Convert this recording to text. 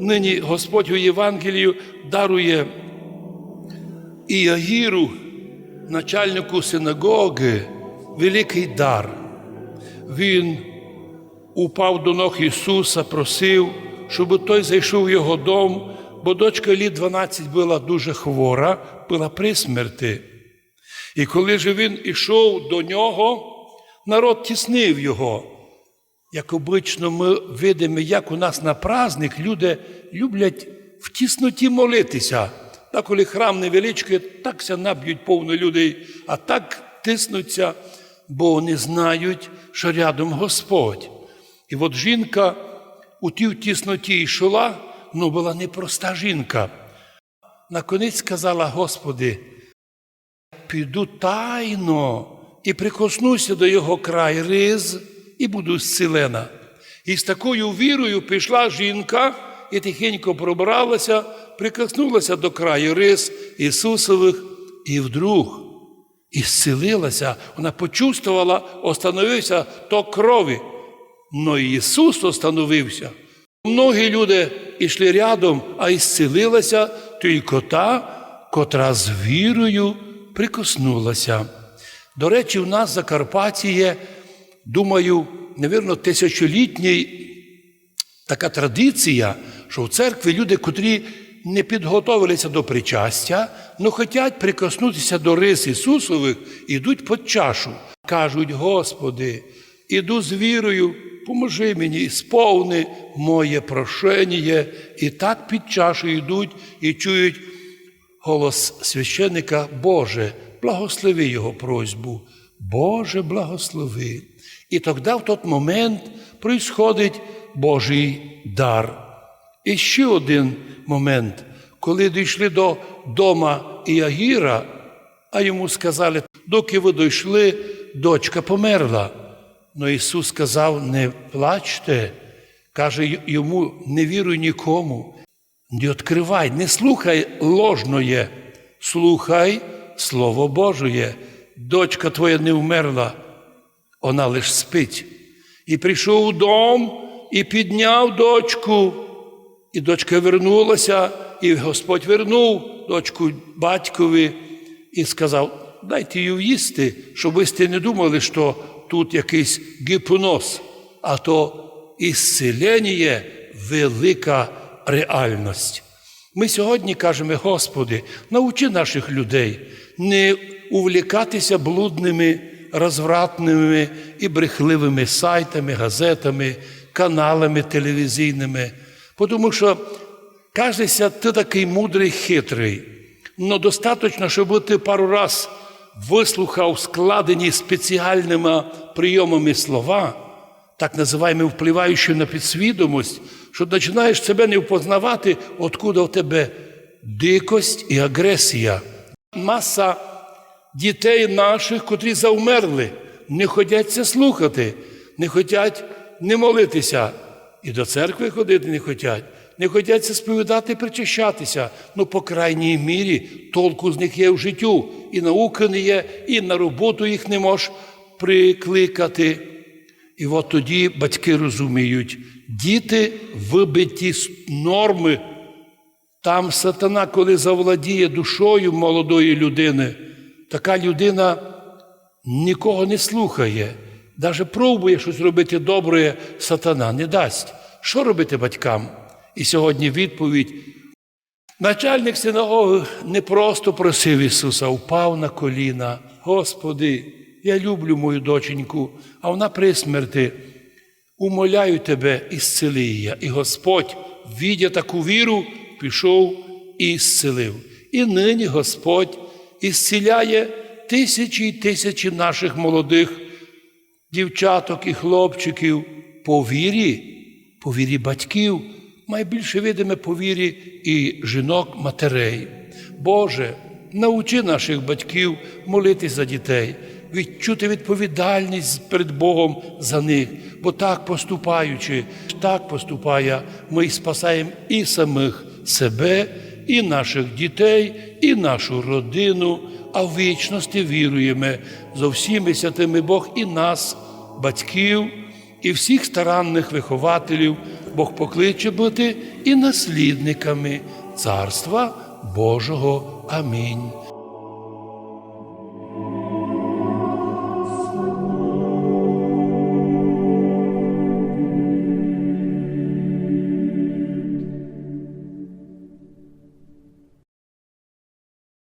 Нині Господь у Євангелію дарує Іагіру, начальнику синагоги, великий дар. Він упав до ног Ісуса, просив, щоб той зайшов в його дом, бо дочка літ 12 була дуже хвора, була при смерти. І коли ж він ішов до нього, народ тіснив його. Як обично ми видимо, як у нас на праздник люди люблять в тісноті молитися. Та коли храм невеличкий, так ся наб'ють повно людей, а так тиснуться, бо вони знають, що рядом Господь. І от жінка у тій тісноті йшла, ну була непроста жінка. Наконець сказала, Господи, піду тайно і прикоснуся до його край риз і буду зцілена. І з такою вірою пішла жінка і тихенько пробралася, прикоснулася до краю рис Ісусових, і вдруг і зцілилася, вона почувствувала, остановився то крові. Но Ісус остановився. Многі люди йшли рядом, а і зцілилася тільки та, котра з вірою прикоснулася. До речі, у нас в Закарпатті є, думаю, невірно, тисячолітній така традиція, що в церкві люди, котрі не підготовилися до причастя, але хочуть прикоснутися до рис Ісусових, ідуть під чашу. Кажуть, Господи, іду з вірою, поможи мені, сповни моє прошення. І так під чашу йдуть і чують голос священника, Боже, благослови Його просьбу. Боже, благослови. І тоді в той момент происходить Божий дар. І ще один момент, коли дійшли до дома Іагіра, а йому сказали, доки ви дійшли, дочка померла. Но Ісус сказав: не плачте, каже йому, не віруй нікому, не відкривай, не слухай ложноє, слухай Слово Божоє. Дочка твоя не вмерла, вона лиш спить. І прийшов у дом і підняв дочку. І дочка вернулася, і Господь вернув дочку батькові і сказав: дайте її їсти, щоб ви не думали, що тут якийсь гіпноз, а то ісцелення велика реальність. Ми сьогодні кажемо, Господи, научи наших людей не увлікатися блудними, розвратними і брехливими сайтами, газетами, каналами телевізійними. Тому що кажеться, ти такий мудрий, хитрий. Но достатньо, щоб ти пару раз вислухав складені спеціальними прийомами слова, так називаємо впливаючи на підсвідомість, що починаєш себе не впознавати, откуда в тебе дикость і агресія. Маса дітей наших, котрі завмерли, не хочуть це слухати, не хочуть не молитися, і до церкви ходити не хочуть, не хочуть сповідати, причащатися. Ну, по крайній мірі, толку з них є в життю, і науки не є, і на роботу їх не можеш прикликати. І от тоді батьки розуміють, діти вибиті з норми. Там сатана, коли завладіє душою молодої людини, така людина нікого не слухає, навіть пробує щось робити добре, сатана не дасть. Що робити батькам? І сьогодні відповідь. Начальник синагоги не просто просив Ісуса, впав на коліна. Господи, я люблю мою доченьку, а вона при смерти. Умоляю тебе, ісцели її. І Господь, відя таку віру, пішов і зцілив. І нині Господь ісціляє тисячі і тисячі наших молодих дівчаток і хлопчиків по вірі, по вірі батьків, найбільше видиме по вірі і жінок матерей. Боже, научи наших батьків молитись за дітей, відчути відповідальність перед Богом за них, бо так поступаючи, так поступає, ми спасаємо і самих себе, і наших дітей, і нашу родину, а в вічності віруємо за всіми святими Бог і нас, батьків, і всіх старанних вихователів Бог покличе бути і наслідниками Царства Божого. Амінь.